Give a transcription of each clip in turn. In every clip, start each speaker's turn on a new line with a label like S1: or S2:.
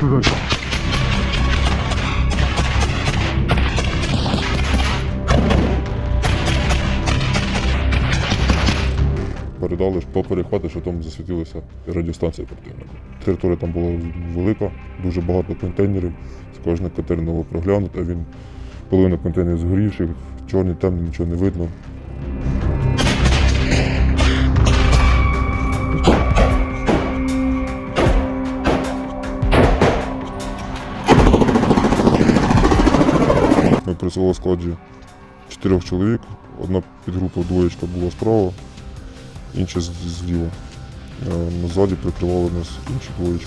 S1: Далі.
S2: Передали по перехвату, що там засвітилася радіостанція противника. Територія там була велика, дуже багато контейнерів. З кожного контейнера було проглянуто. Він половина контейнерів згорівших, чорні, темні, нічого не видно. Працювали в складі чотирьох чоловік. Одна підгрупа двоєчка була справа, інша зліва. Е, Назаді прикривали нас інші двоєчки.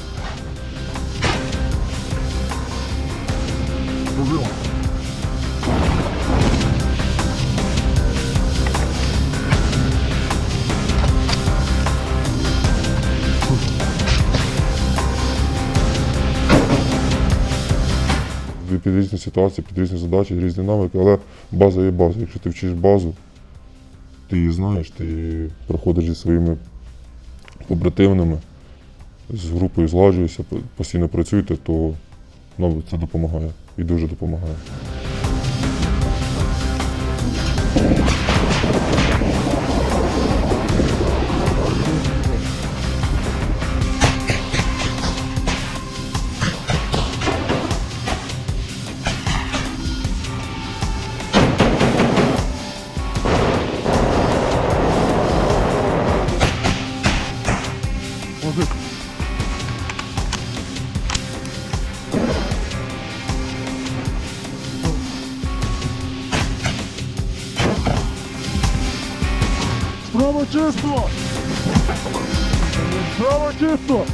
S2: Під різні ситуації, під різні задачі, різні навики, але база є база. Якщо ти вчиш базу, ти її знаєш, ти проходиш зі своїми побратимами, з групою зладжуєшся, постійно працюєте, то ну, це допомагає і дуже допомагає.
S1: Справа чисто! Справа чисто!